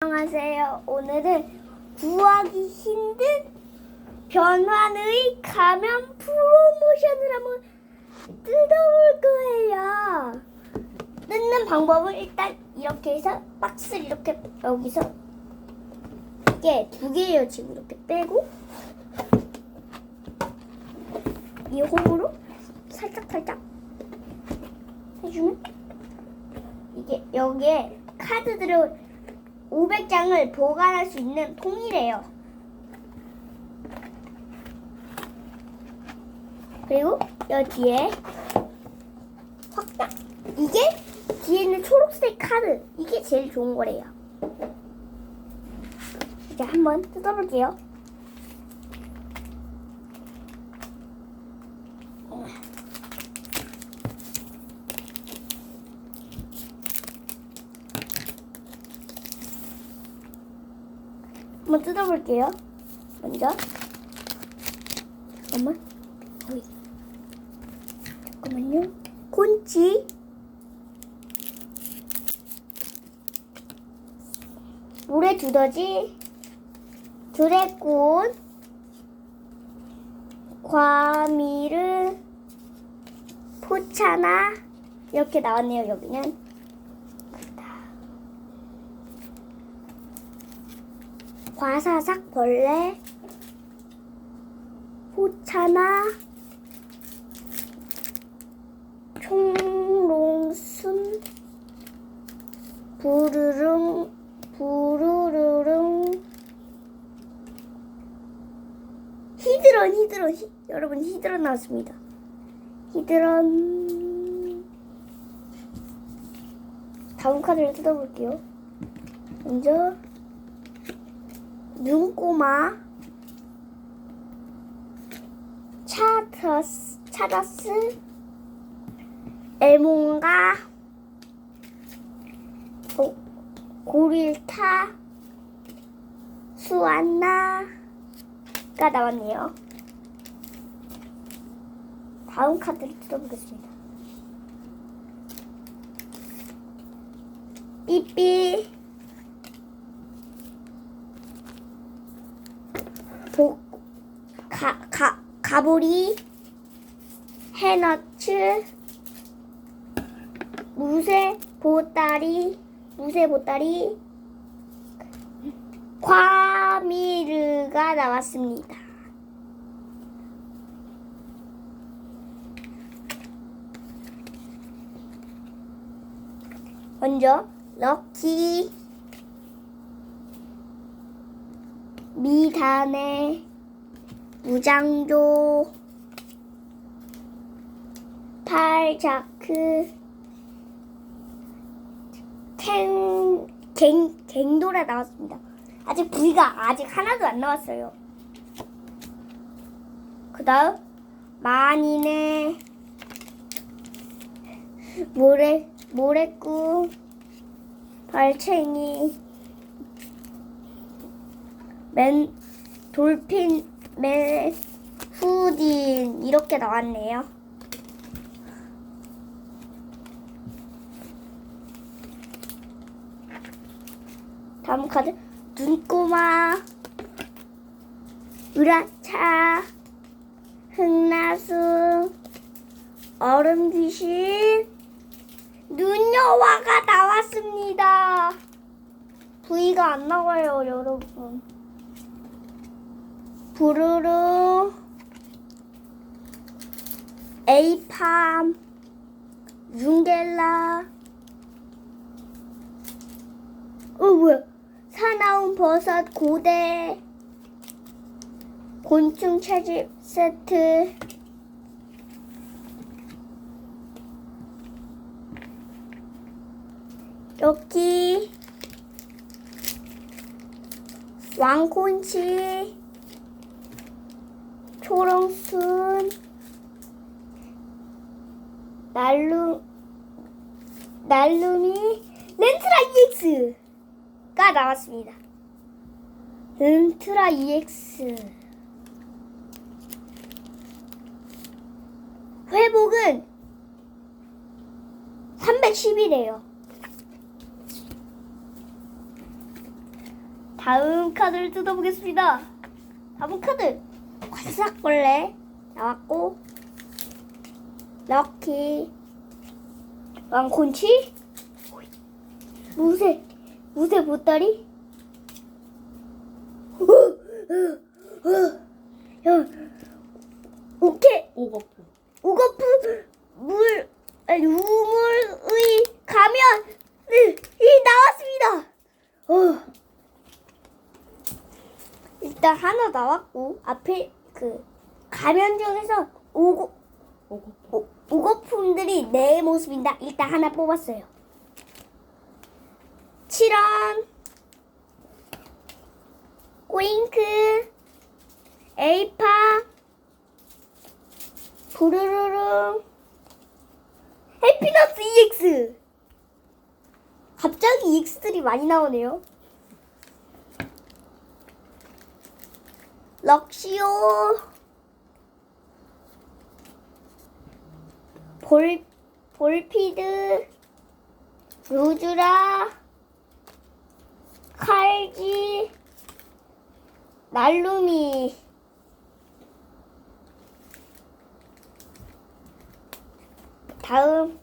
안녕하세요. 오늘은 구하기 힘든 변환의 가면 프로모션을 한번 뜯어볼 거예요. 뜯는 방법은 일단 이렇게 해서 박스를 이렇게 여기서 이게 두 개예요. 지금 이렇게 빼고 이 홈으로 살짝 살짝 해주면 이게 여기에 카드들을 500장을 보관할 수 있는 통이래요. 그리고 여기에 확장. 이게 뒤에 있는 초록색 카드. 이게 제일 좋은 거래요. 이제 한번 뜯어볼게요. 한번 뜯어볼게요. 먼저. 잠깐만. 어이. 잠깐만요. 콘치. 물의 두더지. 드래곤. 과미르. 포차나. 이렇게 나왔네요, 여기는. 과사삭 벌레, 포차나, 총롱순, 부르릉, 부르르릉, 히드런, 히드런, 히, 여러분 히드런 나왔습니다. 히드런. 다음 카드를 뜯어볼게요. 먼저 눈꼬마 차더스 차더스 에몬가 고, 고릴타 수안나가 나왔네요. 다음 카드를 뜯어보겠습니다. 삐삐 보, 가, 가, 가보리, 해너츠, 무쇠 보따리, 무쇠 보따리, 과미르가 나왔습니다. 먼저 럭키 미단의 무장조 팔자크 탱, 갱, 갱도라 나왔습니다. 아직 부위가 아직 하나도 안 나왔어요. 그 다음 마니네 모래 모래꾼 발챙이 맨 돌핀 맨 후딘 이렇게 나왔네요. 다음 카드 눈꼬마 으라차 흑나수 얼음 귀신 눈여와가 나왔습니다. 부위가 안 나와요, 여러분. 부르르. 에이팜. 융겔라. 어 뭐야. 사나운 버섯 고대. 곤충 채집 세트. 여기. 왕콘치 초롱순 날루 날루미 렌트라 EX가 나왔습니다. 렌트라 EX 회복은 310이래요. 다음 카드를 뜯어보겠습니다. 다음 카드 화삭벌레 나왔고 럭키. 왕콘치? 무쇠 무쇠 보따리? 야, 오케이. 오거프. 우거프 물 아니 우물의 가면이 나왔습니다. 어. 일단 하나 나왔고 앞에 그 가면 중에서 우고 오거프. 우- 우거품들이 내 모습입니다. 일단 하나 뽑았어요. 7원. 꼬잉크. 에이파. 부르르릉. 해피너스 EX 갑자기 EX들이 많이 나오네요. 럭시오 볼 볼피드 루즈라 칼지 날루미. 다음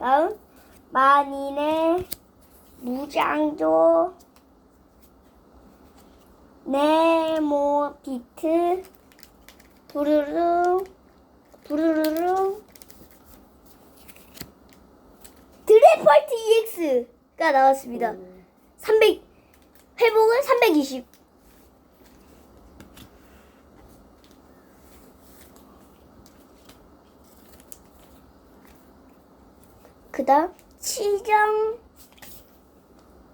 다음. 마니네 무장조 네모 비트 부르릉 부르르릉 드래퍼트 EX가 나왔습니다. 300 회복은 320. 그다음 치정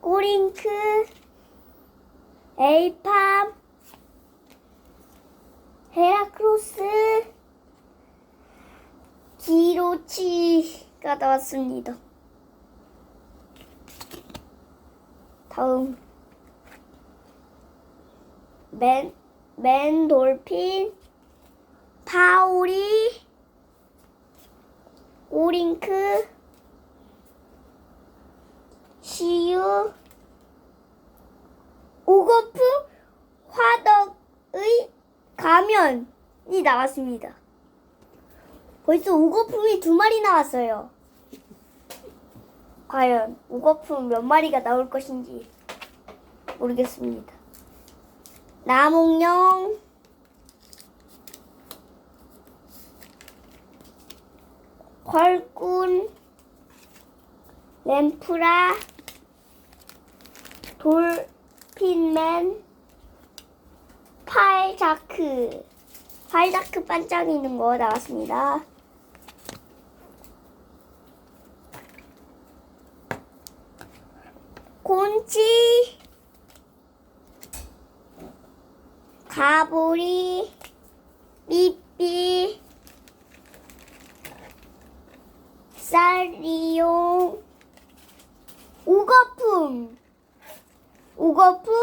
꼬링크 에이팜 헤라크로스 기로치가 나왔습니다. 다음 맨 맨 돌핀 파오리 오링크 시유 오거프 화덕의 가면이 나왔습니다. 벌써 오거품이 두 마리 나왔어요. 과연 오거품 몇 마리가 나올 것인지 모르겠습니다. 나몽령 펄꾼. 램프라. 돌핀맨. 팔자크. 팔자크 반짝이는 거 나왔습니다. 곤치 가보리. 삐삐 쌀리용 우거품. 우거품?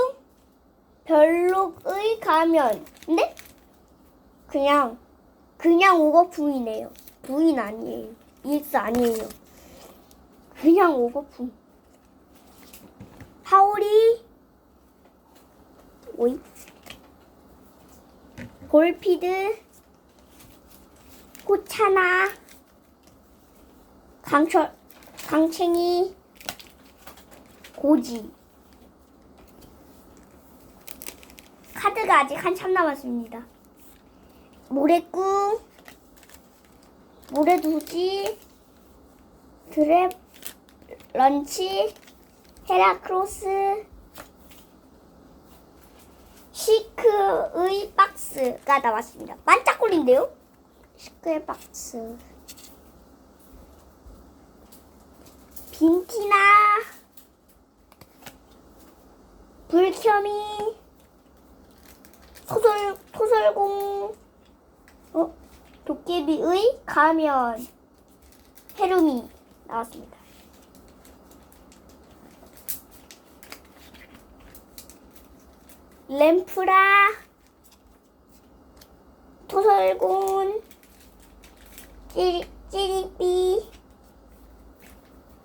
별록의 가면. 근데 그냥 그냥 우거품이네요. 부인 아니에요. EX 아니에요. 그냥 우거품 하오리 오이? 볼피드? 호차나? 강철 강챙이? 고지? 카드가 아직 한참 남았습니다. 모래꿈 모래두지? 드랩? 런치 헤라크로스 시크의 박스가 나왔습니다. 반짝거린데요? 시크의 박스. 빈티나 불켜미 토설 토설공 어 도깨비의 가면 헤루미 나왔습니다. 램프라 토설공 찌리, 찌리삐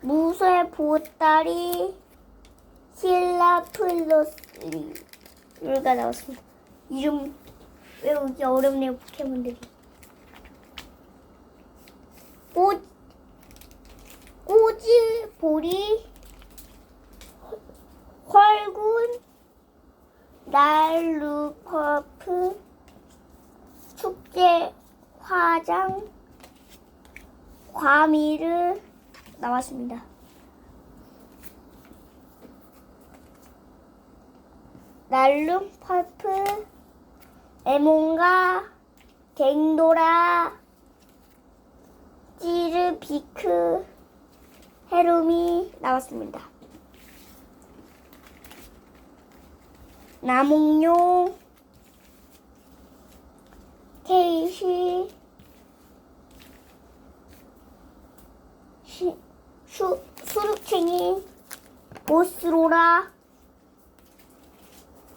무쇠 보따리 실라플로스 가 나왔습니다. 이름 외우기 어렵네요 포켓몬들이. 꼬 꼬지보리 활군 날루퍼프 축제 화장 과미르 나왔습니다. 날룸 펄프 에몬가 갱도라 찌르비크 헤루미 나왔습니다. 나몽용 케이시 시, 수, 수륙챙이 보스로라.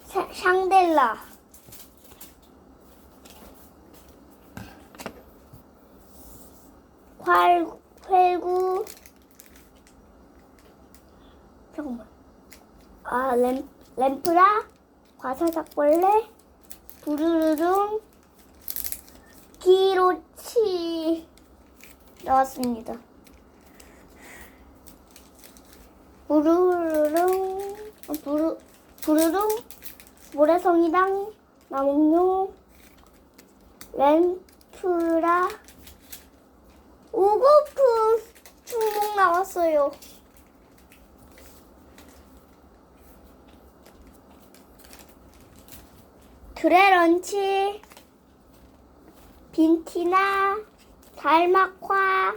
샤, 샹델라. 활, 활구. 잠깐만. 아 램, 램프라 과사삭벌레? 부르르릉 기로치. 나왔습니다 부르르릉 어, 부르 부르릉. 모래성이당 나몽용 램프라 우거품 중복 나왔어요. 드레런치 빈티나 달막화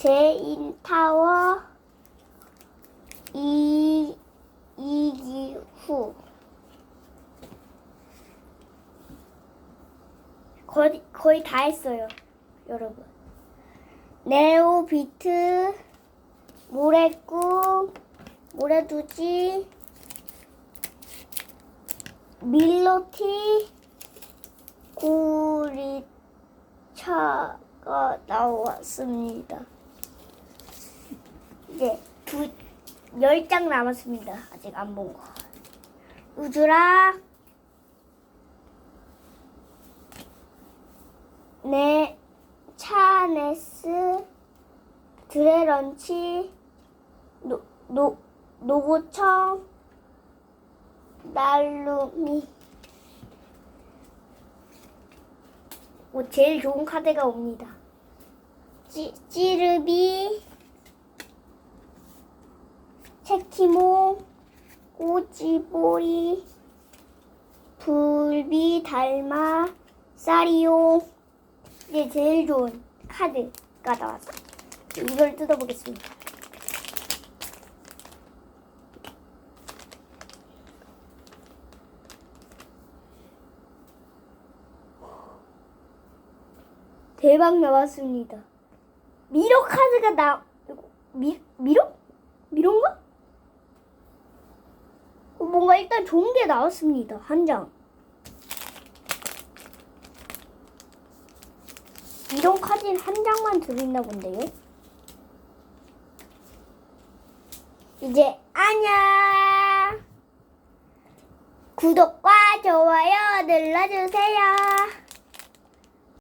제인타워 이 이기후 거의 거의 다 했어요, 여러분. 네오비트 모래꿈 모래두지 밀로티 구리차가 나왔습니다. 이제 두 열 장 남았습니다. 아직 안 본 거. 우주라 네 차네스 드레런치 노, 노, 노고청 날루미 오, 제일 좋은 카드가 옵니다. 찌, 찌르비 체키모 꼬지보리 불비 달마 사리오 이제 제일 좋은 카드가 나왔어. 이걸 뜯어보겠습니다. 대박 나왔습니다. 미로 카드가 나 미, 미로? 미로인가? 어, 뭔가 일단 좋은 게 나왔습니다. 한 장. 이런 카드는 한 장만 들어있나 본데요. 이제 안녕. 구독과 좋아요 눌러주세요.